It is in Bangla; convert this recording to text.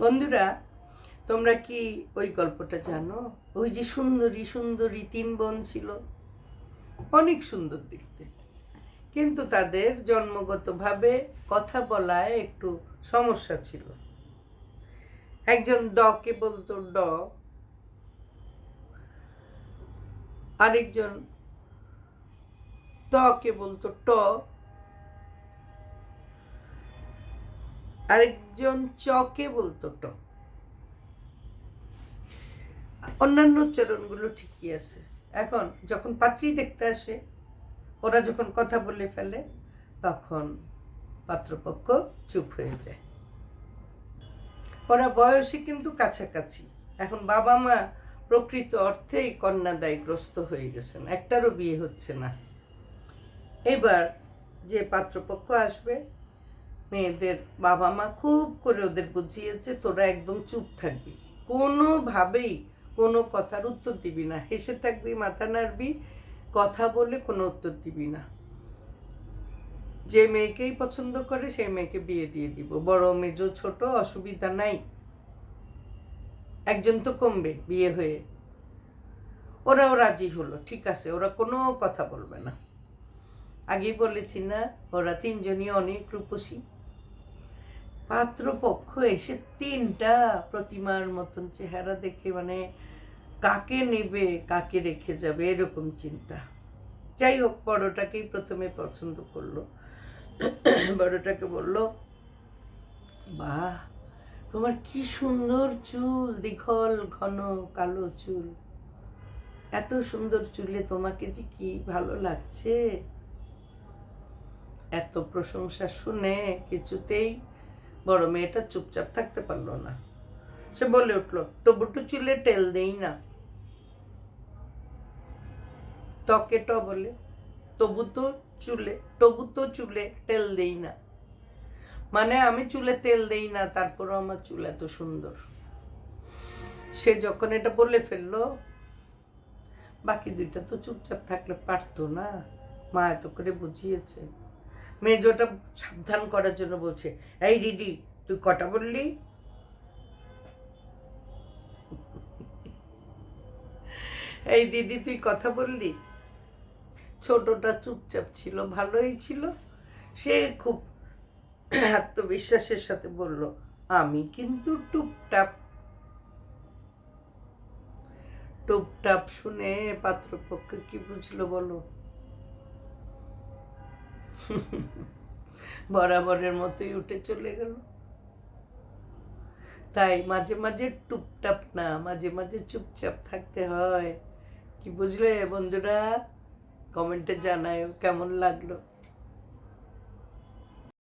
বন্ধুরা, তোমরা কি ওই গল্পটা জানো? ওই যে সুন্দরী সুন্দরী তিন বোন ছিল। অনেক সুন্দর দেখতে। কিন্তু তাদের জন্মগতভাবে কথা বলায় একটু সমস্যা ছিল। একজন দকে বলতো, ড। আরেকজন তকে বলতো, ট। আরেকজন চকে বলতো ট। অন্যান্য উচ্চারণগুলো ঠিকই আছে। এখন যখন পাত্রী দেখতে আসে, ওরা যখন কথা বলে ফেলে, তখন পাত্রপক্ষ চুপ হয়ে যায়। ওরা বয়সে কিন্তু কাছাকাছি। এখন বাবা মা প্রকৃত অর্থেই কন্যাদায়গ্রস্ত হয়ে গেছেন, একটারও বিয়ে হচ্ছে না। এবার যে পাত্রপক্ষ আসবে মেয়েদের বাবা মা খুব করে ওদের বুঝিয়েছে, তোরা একদম চুপ থাকবি। কোনোভাবেই কোনো কথার উত্তর দিবি না। হেসে থাকবি, মাথা নাড়বি, কথা বলে কোনো উত্তর দিবি না। যে মেয়েকেই পছন্দ করে সেই মেয়েকে বিয়ে দিয়ে দিব। বড় মেজো ছোট অসুবিধা নাই। একজন তো কমবে বিয়ে হয়ে। ওরাও রাজি হলো, ঠিক আছে, ওরা কোনো কথা বলবে না। আগেই বলেছি না, ওরা তিনজনই অনেক রূপসী। পাত্রপক্ষ এসে তিনটা প্রতিমার মতন চেহারা দেখে মানে কাকে নেবে, কাকে রেখে যাবে, এরকম চিন্তা। যাই হোক, বড়টাকেই প্রথমে পছন্দ করল। বড়টাকে বলল, বাহ, তোমার কি সুন্দর চুল, দীঘল, ঘন, কালো চুল। এত সুন্দর চুলে তোমাকে যে কি ভালো লাগছে? এত প্রশংসা শুনে কিছুতেই বড় মেয়েটা চুপচাপ থাকতে পারল না। সে বলে উঠল তবুটু চুলে টেল দেই না। ত্বকে ট বলে, তবু তো চুলে, তবু তো চুলে তেল দেই না। মানে আমি চুলে তেল দেই না, তারপরও আমার চুল এত সুন্দর। সে যখন এটা বলে ফেলল, বাকি দুইটা তো চুপচাপ থাকলে পারতো না। মা এত করে বুঝিয়েছে। মেজোটা সাবধান করার জন্য বলছে, এই দিদি, তুই কটা বললি? এই দিদি, তুই কথা বললি? ছোটটা চুপচাপ ছিল, ভালোই ছিল। সে খুব আত্মবিশ্বাসের সাথে বলল, আমি কিন্তু টুপটাপ। টুপটাপ শুনে পাত্রপক্ষ কি বুঝলো বলো? বরাবরের মতোই উঠে চলে গেল। তাই মাঝে মাঝে টুপটাপ না, মাঝে মাঝে চুপচাপ থাকতে হয়। কি বুঝলে বন্ধুরা? কমেন্টে জানায় কেমন লাগল।